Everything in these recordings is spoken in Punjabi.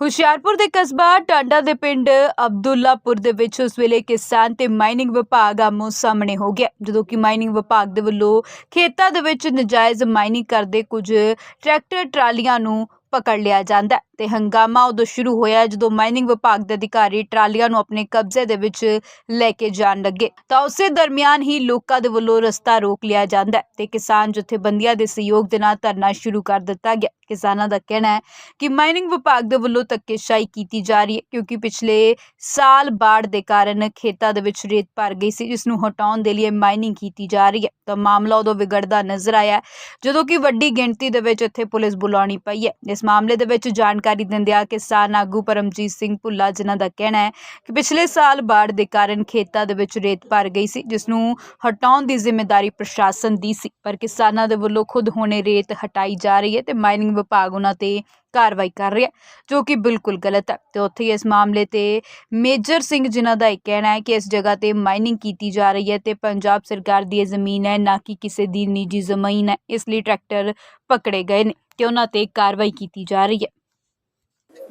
ਹੁਸ਼ਿਆਰਪੁਰ ਦੇ ਕਸਬਾ ਟਾਂਡਾ ਦੇ ਪਿੰਡ ਅਬਦੁੱਲਾਪੁਰ ਦੇ ਵਿੱਚ ਉਸ ਵੇਲੇ ਕਿਸਾਨ ਤੇ ਮਾਈਨਿੰਗ ਵਿਭਾਗ ਆਮੋ ਸਾਹਮਣੇ ਹੋ ਗਿਆ। ਜਦੋਂ ਕਿ ਮਾਈਨਿੰਗ ਵਿਭਾਗ ਦੇ ਵੱਲੋਂ ਖੇਤਾਂ ਦੇ ਵਿੱਚ ਨਜਾਇਜ਼ ਮਾਈਨਿੰਗ ਕਰਦੇ ਕੁਝ ਟਰੈਕਟਰ, ਟਰਾਲੀਆਂ ਨੂੰ ਪਕੜ ਲਿਆ ਜਾਂਦਾ ਤੇ ਹੰਗਾਮਾ ਉਦੋਂ ਸ਼ੁਰੂ ਹੋਇਆ ਜਦੋਂ ਮਾਈਨਿੰਗ ਵਿਭਾਗ ਦੇ ਅਧਿਕਾਰੀ ਟਰਾਲੀਆਂ ਨੂੰ ਆਪਣੇ ਕਬਜ਼ੇ ਦੇ ਵਿੱਚ ਲੈ ਕੇ ਜਾਣ ਲੱਗੇ। ਤਾਂ ਉਸੇ ਦਰਮਿਆਨ ਹੀ ਲੋਕਾਂ ਦੇ ਵੱਲੋਂ ਰਸਤਾ ਰੋਕ ਲਿਆ ਜਾਂਦਾ ਤੇ ਕਿਸਾਨ ਜਥੇਬੰਦੀਆਂ ਦੇ ਸਹਿਯੋਗ ਦੇ ਨਾਲ ਧਰਨਾ ਸ਼ੁਰੂ ਕਰ ਦਿੱਤਾ ਗਿਆ। ਕਿਸਾਨਾਂ ਦਾ ਕਹਿਣਾ ਹੈ ਕਿ ਮਾਈਨਿੰਗ ਵਿਭਾਗ ਦੇ ਵੱਲੋਂ ਧੱਕੇਸ਼ਾਹੀ ਕੀਤੀ ਜਾ ਰਹੀ ਹੈ ਕਿਉਂਕਿ ਪਿਛਲੇ ਸਾਲ ਬਾੜ ਦੇ ਕਾਰਨ ਖੇਤਾਂ ਦੇ ਵਿੱਚ ਰੇਤ ਭਰ ਗਈ ਸੀ, ਜਿਸ ਨੂੰ ਹਟਾਉਣ ਦੇ ਲਈ ਮਾਈਨਿੰਗ ਕੀਤੀ ਜਾ ਰਹੀ ਹੈ। ਤਾਂ ਮਾਮਲਾ ਉਦੋਂ ਵਿਗੜਦਾ ਨਜ਼ਰ ਆਇਆ ਜਦੋਂ ਕਿ ਵੱਡੀ ਗਿਣਤੀ ਦੇ ਵਿੱਚ ਇੱਥੇ ਪੁਲਿਸ ਬੁਲਾਉਣੀ ਪਈ ਹੈ। ਇਸ ਮਾਮਲੇ ਦੇ ਵਿੱਚ ਜਾਣਕਾਰੀ ਦਿੰਦਿਆਂ ਕਿਸਾਨ ਆਗੂ ਪਰਮਜੀਤ ਸਿੰਘ ਭੁੱਲਾ ਜਿਨ੍ਹਾਂ ਦਾ ਕਹਿਣਾ ਹੈ ਕਿ ਪਿਛਲੇ ਸਾਲ ਬਾੜ ਦੇ ਕਾਰਨ ਖੇਤਾਂ ਦੇ ਵਿੱਚ ਰੇਤ ਭਰ ਗਈ ਸੀ, ਜਿਸ ਨੂੰ ਹਟਾਉਣ ਦੀ ਜ਼ਿੰਮੇਵਾਰੀ ਪ੍ਰਸ਼ਾਸਨ ਦੀ ਸੀ। ਪਰ ਕਿਸਾਨਾਂ ਦੇ ਵੱਲੋਂ ਖੁਦ ਹੋਣੇ ਰੇਤ ਹਟਾਈ ਜਾ ਰਹੀ ਹੈ ਤੇ ਮਾਈਨਿੰਗ ਵਿਭਾਗ ਉਹਨਾਂ ਤੇ ਕਾਰਵਾਈ ਕਰ ਰਿਹਾ ਜੋ ਕਿ ਬਿਲਕੁਲ ਗਲਤ ਹੈ। ਤੇ ਉੱਥੇ ਹੀ ਇਸ ਮਾਮਲੇ ਤੇ ਮੇਜਰ ਸਿੰਘ ਜਿਨ੍ਹਾਂ ਦਾ ਇਹ ਕਹਿਣਾ ਹੈ ਕਿ ਇਸ ਜਗ੍ਹਾ ਤੇ ਮਾਈਨਿੰਗ ਕੀਤੀ ਜਾ ਰਹੀ ਹੈ ਤੇ ਪੰਜਾਬ ਸਰਕਾਰ ਦੀ ਇਹ ਜ਼ਮੀਨ ਹੈ, ਨਾ ਕਿ ਕਿਸੇ ਦੀ ਨਿੱਜੀ ਜ਼ਮੀਨ ਹੈ, ਇਸ ਲਈ ਟਰੈਕਟਰ ਪਕੜੇ ਗਏ ਨੇ ਤੇ ਉਹਨਾਂ ਤੇ ਕਾਰਵਾਈ ਕੀਤੀ ਜਾ ਰਹੀ ਹੈ।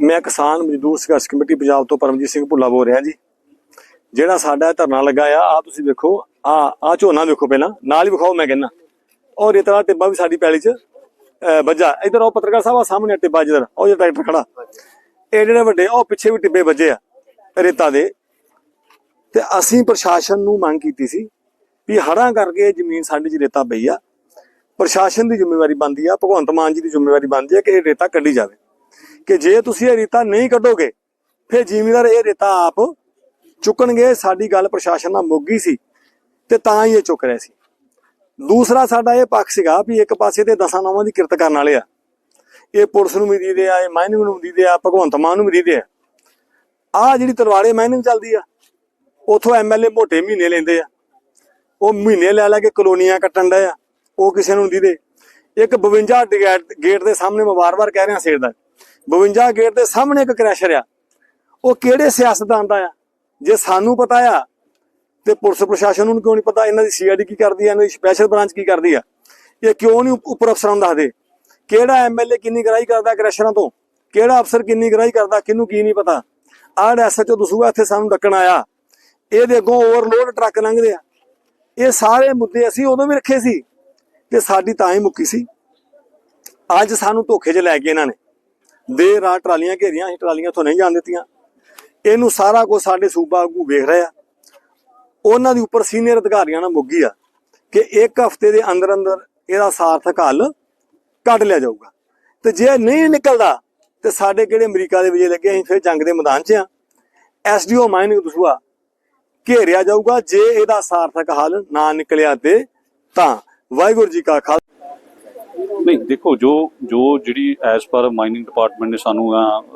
ਮੈਂ ਕਿਸਾਨ ਮਜ਼ਦੂਰ ਸੰਘਰਸ਼ ਕਮੇਟੀ ਪੰਜਾਬ ਤੋਂ ਪਰਮਜੀਤ ਸਿੰਘ ਭੁੱਲਾ ਬੋਲ ਰਿਹਾ ਜੀ। ਜਿਹੜਾ ਸਾਡਾ ਧਰਨਾ ਲੱਗਾ ਆ ਆ ਤੁਸੀਂ ਵੇਖੋ ਆ ਆ ਝੋਨਾ ਵੇਖੋ ਪਹਿਲਾਂ ਨਾਲ ਹੀ ਵਿਖਾਓ ਮੈਂ ਕਹਿੰਦਾ। ਔਰ ਇਹ ਤਰ੍ਹਾਂ ਟਿੱਬਾ ਵੀ ਸਾਡੀ ਪੈਲੀ 'ਚ ਅਹ, ਵੱਜਾ। ਇਧਰ ਉਹ ਪੱਤਰਕਾਰ ਸਾਹਿਬ ਆ ਸਾਹਮਣੇ ਟਿੱਬਾ ਜਿੱਧਰ ਉਹ ਜਿਹੜਾ ਟਰੈਕਟਰ ਖੜਾ। ਇਹ ਜਿਹੜੇ ਵੱਡੇ ਉਹ ਪਿੱਛੇ ਵੀ ਟਿੱਬੇ ਵੱਜੇ ਆ ਰੇਤਾ ਦੇ। ਤੇ ਅਸੀਂ ਪ੍ਰਸ਼ਾਸਨ ਨੂੰ ਮੰਗ ਕੀਤੀ ਸੀ ਵੀ ਹੜਾਂ ਕਰਕੇ ਜ਼ਮੀਨ ਸਾਡੇ 'ਚ ਰੇਤਾ ਪਈ ਆ। ਪ੍ਰਸ਼ਾਸਨ ਦੀ ਜ਼ਿੰਮੇਵਾਰੀ ਬਣਦੀ ਆ ਭਗਵੰਤ ਮਾਨ ਜੀ ਦੀ ਜ਼ਿੰਮੇਵਾਰੀ ਬਣਦੀ ਆ ਕਿ ਇਹ ਰੇਤਾ ਕੱਢੀ ਜਾਵੇ। ਕਿ ਜੇ ਤੁਸੀਂ ਇਹ ਰੇਤਾ ਨਹੀਂ ਕੱਢੋਗੇ, ਫਿਰ ਜ਼ਿਮੀਂਦਾਰ ਇਹ ਰੇਤਾ ਆਪ ਚੁੱਕਣਗੇ, ਸਾਡੀ ਗੱਲ ਪ੍ਰਸ਼ਾਸਨ ਨਾਲ ਮੁੱਕ ਗਈ ਸੀ ਤੇ ਤਾਂ ਹੀ ਇਹ ਚੁੱਕ ਰਹੇ ਸੀ। ਦੂਸਰਾ ਸਾਡਾ ਇਹ ਪੱਖ ਸੀਗਾ ਵੀ ਇੱਕ ਪਾਸੇ ਤੇ ਦਸਾਂ ਨੌਵਾਂ ਦੀ ਕਿਰਤ ਕਰਨ ਵਾਲੇ ਆ। ਇਹ ਪੁਲਿਸ ਨੂੰ ਵੀ ਦੀਦੇ ਆ, ਇਹ ਮਾਈਨਿੰਗ ਨੂੰ ਦੀਦੇ ਆ, ਭਗਵੰਤ ਮਾਨ ਨੂੰ ਵੀ ਦੀਦੇ ਆ। ਆ ਜਿਹੜੀ ਤਲਵਾੜੇ ਮਾਈਨਿੰਗ ਚੱਲਦੀ ਆ, ਉਥੋਂ ਐਮਐਲਏ ਮੋਟੇ ਮਹੀਨੇ ਲੈਂਦੇ ਆ। ਉਹ ਮਹੀਨੇ ਲੈ ਲੈ ਕੇ ਕਲੋਨੀਆਂ ਕੱਟਣ ਦਾ ਆ, ਉਹ ਕਿਸੇ ਨੂੰ ਦੀਦੇ। ਇੱਕ 52 ਗੇਟ ਗੇਟ ਦੇ ਸਾਹਮਣੇ ਮੈਂ ਵਾਰ-ਵਾਰ ਕਹਿ ਰਿਹਾ ਸੇਰ ਦਾ 52 ਗੇਟ ਦੇ ਸਾਹਮਣੇ ਇੱਕ ਕ੍ਰੈਸ਼ਰ ਆ। ਉਹ ਕਿਹੜੇ ਸਿਆਸਤਦਾਨ ਦਾ ਆ? ਜੇ ਸਾਨੂੰ ਪਤਾ ਆ, ਤੇ ਪੁਲਿਸ ਪ੍ਰਸ਼ਾਸਨ ਨੂੰ ਕਿਉਂ ਨਹੀਂ ਪਤਾ? ਇਹਨਾਂ ਦੀ ਸੀਆਈਡੀ ਕੀ ਕਰਦੀ ਆ? ਇਹਨਾਂ ਦੀ ਸਪੈਸ਼ਲ ਬ੍ਰਾਂਚ ਕੀ ਕਰਦੀ ਆ? ਇਹ ਕਿਉਂ ਨਹੀਂ ਉੱਪਰ ਅਫਸਰਾਂ ਨੂੰ ਦੱਸਦੇ? ਕਿਹੜਾ ਐਮਐਲਏ ਕਿੰਨੀ ਗਰਾਈ ਕਰਦਾ ਕ੍ਰੈਸ਼ਰਾਂ ਤੋਂ? ਕਿਹੜਾ ਅਫਸਰ ਕਿੰਨੀ ਗਰਾਈ ਕਰਦਾ? ਕਿਹਨੂੰ ਕੀ ਨਹੀਂ ਪਤਾ? ਆਹ ਐਸਐਚਓ ਦਸੂਗਾ ਇੱਥੇ ਸਾਨੂੰ ਡੱਕਣ ਆਇਆ। ਇਹਦੇ ਅੱਗੋਂ ਓਵਰਲੋਡ ਟਰੱਕ ਲੰਘਦੇ ਆ। ਇਹ ਸਾਰੇ ਮੁੱਦੇ ਅਸੀਂ ਉਦੋਂ ਵੀ ਰੱਖੇ ਸੀ, ਤੇ ਸਾਡੀ ਤਾਂ ਹੀ ਮੁੱਕੀ ਸੀ। ਅੱਜ ਸਾਨੂੰ ਧੋਖੇ 'ਚ ਲੈ ਕੇ ਇਹਨਾਂ ਨੇ। ਦੇਰ ਰਾਤ ਟਰਾਲੀਆਂ ਘੇਰੀਆਂ, ਅਸੀਂ ਟਰਾਲੀਆਂ ਤੋਂ ਨਹੀਂ ਜਾਣ ਦਿੱਤੀਆਂ। ਇਹਨੂੰ ਸਾਰਾ ਕੁਝ ਸਾਡੇ ਸੂਬਾ ਆਗੂ ਵੇਖ ਰਹੇ ਉਹਨਾਂ ਦੀ ਉੱਪਰ ਸੀਨੀਅਰ ਅਧਿਕਾਰੀਆਂ ਨਾਲ ਮੁੱਗੀ ਆ ਕਿ ਇੱਕ ਹਫ਼ਤੇ ਦੇ ਅੰਦਰ ਅੰਦਰ ਇਹਦਾ ਸਾਰਥਕ ਹੱਲ ਕੱਢ ਲਿਆ ਜਾਊਗਾ। ਤੇ ਜੇ ਨਹੀਂ ਨਿਕਲਦਾ, ਤੇ ਸਾਡੇ ਕਿਹੜੇ ਅਮਰੀਕਾ ਦੇ ਵਿਜੇ ਲੱਗੇ, ਅਸੀਂ ਫਿਰ ਜੰਗ ਦੇ ਮੈਦਾਨ 'ਚ ਆ। ਐਸਡੀਓ ਮਾਈਨਿੰਗ ਦਸੂਆ ਘੇਰਿਆ ਜਾਊਗਾ। ਜੇ ਇਹਦਾ ਸਾਰਥਕ ਹੱਲ ਨਾ ਨਿਕਲਿਆ ਤੇ ਤਾਂ ਵਾਹਿਗੁਰੂ ਜੀ ਕਾ ਖਾਲਸਾ ਨਹੀਂ, ਦੇਖੋ, ਜੋ ਜੋ ਜਿਹੜੀ ਐਸ ਪਰ ਮਾਈਨਿੰਗ ਡਿਪਾਰਟਮੈਂਟ ਨੇ ਸਾਨੂੰ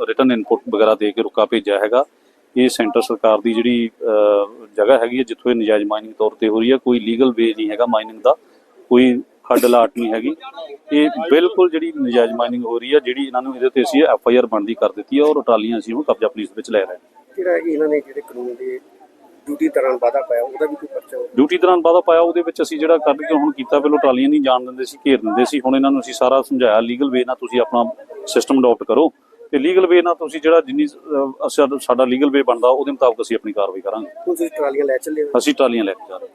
ਰਿਟਨ ਇਨਪੁਟ ਵਗੈਰਾ ਦੇ ਕੇ ਰੁਕਾ ਭੇਜਿਆ ਹੈਗਾ, ਇਹ ਸੈਂਟਰ ਸਰਕਾਰ ਦੀ ਜਿਹੜੀ ਜਗ੍ਹਾ ਹੈਗੀ ਹੈ, ਜਿੱਥੋਂ ਇਹ ਨਜਾਇਜ਼ ਮਾਈਨਿੰਗ ਤੌਰ ਤੇ ਹੋ ਰਹੀ ਹੈ, ਕੋਈ ਲੀਗਲ ਵੇ ਨਹੀਂ ਹੈਗਾ ਮਾਈਨਿੰਗ ਦਾ, ਕੋਈ ਖੱਡ ਲਾਟ ਨਹੀਂ ਹੈਗੀ। ਇਹ ਬਿਲਕੁਲ ਜਿਹੜੀ ਨਜਾਇਜ਼ ਮਾਈਨਿੰਗ ਹੋ ਰਹੀ ਹੈ, ਜਿਹੜੀ ਇਹਨਾਂ ਨੂੰ ਇਹਦੇ ਤੇ ਅਸੀਂ ਐਫ ਆਈ ਆਰ ਬਣਦੀ ਕਰ ਦਿੱਤੀ ਹੈ ਔਰ ਟਰਾਲੀਆਂ ਅਸੀਂ ਹੁਣ ਕਬਜ਼ਾ ਪੁਲਿਸ ਵਿੱਚ ਲੈ ਰਹੇ ਹਾਂ। ਜਿਹੜਾ ਇਹਨਾਂ ਨੇ ਜਿਹੜੇ ਕਾਨੂੰਨ ਦੇ ਡਿਊਟੀ ਦੌਰਾਨ ਵਾਅਦਾ ਪਾਇਆ ਉਹਦਾ ਵੀ ਕੋਈ ਪਰਚਾ ਹੋਊ? ਡਿਊਟੀ ਦੌਰਾਨ ਵਾਅਦਾ ਪਾਇਆ ਉਹਦੇ ਵਿੱਚ ਅਸੀਂ ਜਿਹੜਾ ਕੱਢ ਕੇ ਹੁਣ ਕੀਤਾ ਪਹਿਲਾਂ ਟਰਾਲੀਆਂ ਨਹੀਂ ਜਾਣ ਦਿੰਦੇ ਸੀ ਘੇਰ ਦਿੰਦੇ ਸੀ ਹੁਣ ਇਹਨਾਂ ਨੂੰ ਅਸੀਂ ਸਾਰਾ ਸਮਝਾਇਆ ਲੀਗਲ ਵੇ ਨਾਲ ਤੁਸੀਂ ਆਪਣਾ ਸਿਸਟਮ ਅਡਾਪਟ ਕਰੋ। ਤੇ ਲੀਗਲ ਵੇ ਨਾਲ ਤੁਸੀਂ ਜਿਹੜਾ ਜਿੰਨੀ ਸਾਡਾ ਲੀਗਲ ਵੇ ਬਣਦਾ ਉਹਦੇ ਮੁਤਾਬਕ ਅਸੀਂ ਆਪਣੀ ਕਾਰਵਾਈ ਕਰਾਂਗੇ। ਤੁਸੀਂ ਟਰਾਲੀਆਂ ਲੈ ਚੱਲੇ ਅਸੀਂ ਟਰਾਲੀਆਂ ਲੈ ਕੇ ਜਾ ਰਹੇ